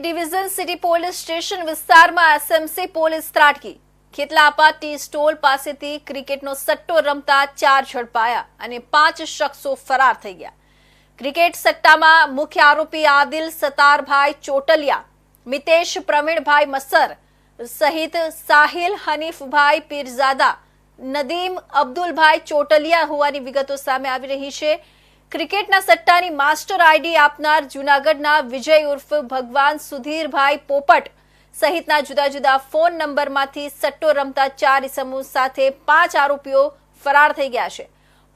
Division city police station વિસ્તારમાં SMC police ત્રાટકી. Khetlapa tea stall પાસેથી ક્રિકેટનો સટ્ટો રમતા ચાર ઝડપાયા અને પાંચ શખ્સો ફરાર થઈ ગયા. ક્રિકેટ સટ્ટામાં મુખ્ય આરોપી આદિલ સતારભાઈ ચોટલિયા, મિતેશ પ્રવીણભાઈ મસર સહિત સાહિલ હનીફભાઈ પીરઝાદા, નદીમ અબ્દુલભાઈ ચોટલિયા હોવાની વિગતો સામે આવી રહી છે. ક્રિકેટના સટ્ટાની માસ્ટર આઈડી આપનાર જૂનાગઢના વિજય ઉર્ફ ભગવાન સુધીરભાઈ પોપટ સહિતના જુદા જુદા ફોન નંબરમાંથી સટ્ટો રમતા ચાર ઇસમો સાથે પાંચ આરોપીઓ ફરાર થઈ ગયા છે.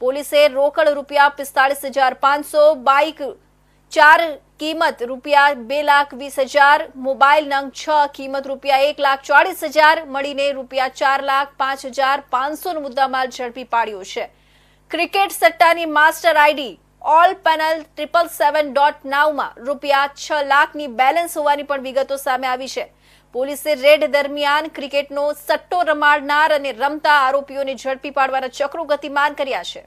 પોલીસે રોકડ રૂપિયા પિસ્તાળીસ હજાર પાંચસો, બાઇક ચાર કિંમત રૂપિયા બે લાખ વીસ હજાર, મોબાઈલ નંગ છ કિંમત રૂપિયા એક લાખ ચોળીસ હજાર મળીને રૂપિયા ચાર લાખ પાંચ હજાર પાંચસોનો મુદ્દામાલ ઝડપી પાડ્યો છે. Cricket સટ્ટાની master ID all panel triple seven dot નાવમાં રૂપિયા છ લાખની બેલેન્સ હોવાની પણ વિગતો સામે આવી છે. પોલીસે રેડ દરમિયાન ક્રિકેટનો સટ્ટો રમાડનાર અને રમતા આરોપીઓને ઝડપી પાડવાના ચક્રો ગતિમાન કર્યા છે.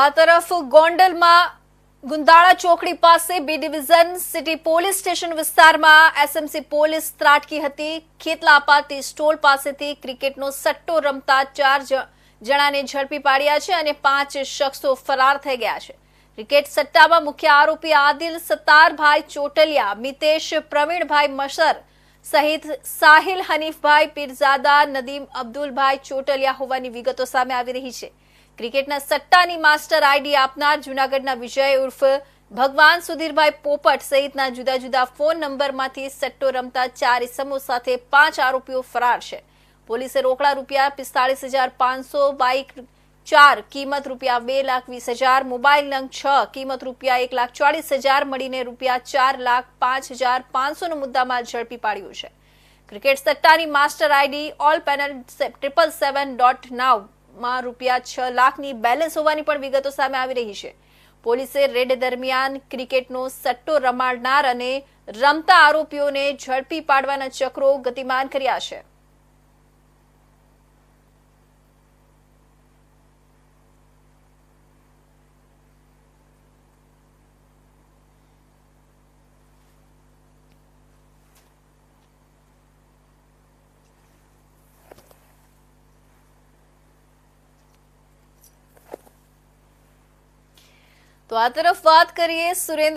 આ તરફ ગોંડલમાં ગુંદાળા ચોકડી પાસે B division city police station વિસ્તારમાં એસએમસી પોલીસ ત્રાટકી હતી. ખેતલા અપાતી સ્ટોલ પાસેથી ક્રિકેટનો સટ્ટો રમતા ચાર જણાને ઝડપી પાડ્યા છે અને પાંચ શખ્સો ફરાર થઈ ગયા છે. ક્રિકેટ સટ્ટામાં મુખ્ય આરોપી આદિલ સત્તારભાઈ ચોટલિયા, મિતેશ પ્રવીણભાઈ મસર સહિત સાહિલ હનીફભાઈ પીરઝાદા, નદીમ અબ્દુલભાઈ ચોટલિયા હોવાની વિગતો સામે આવી રહી છે. ક્રિકેટના સટ્ટાની માસ્ટર આઈડી આપનાર જૂનાગઢના વિજય ઉર્ફ ભગવાન સુધીરભાઈ પોપટ સહિતના જુદા જુદા ફોન નંબરમાંથી સટ્ટો રમતા ચાર ઇસમો સાથે પાંચ આરોપીઓ ફરાર છે. પોલીસે રોકડા રૂપિયા પિસ્તાળીસ હજાર પાંચસો, બાઇક ચાર, કિંમત રૂપિયા બે લાખ વીસ હજાર, મોબાઈલ નંગ છ, કિંમત રૂપિયા એક લાખ ચોળીસ હજાર મળીને રૂપિયા ચાર લાખ પાંચ હજાર પાંચસોનો મુદ્દામાં ઝડપી પાડ્યો છે. Cricket સટ્ટાની master ID all panel triple seven dot નાવ માં રૂપિયા છ લાખની બેલેન્સ હોવાની પણ વિગતો સામે આવી રહી છે. પોલીસે રેડ દરમિયાન ક્રિકેટનો સટ્ટો રમાડનાર અને રમતા આરોપીઓને ઝડપી પાડવાના ચક્રો ગતિમાન કર્યા છે. તો આ તરફ વાત કરીએ સુરેન્દ્ર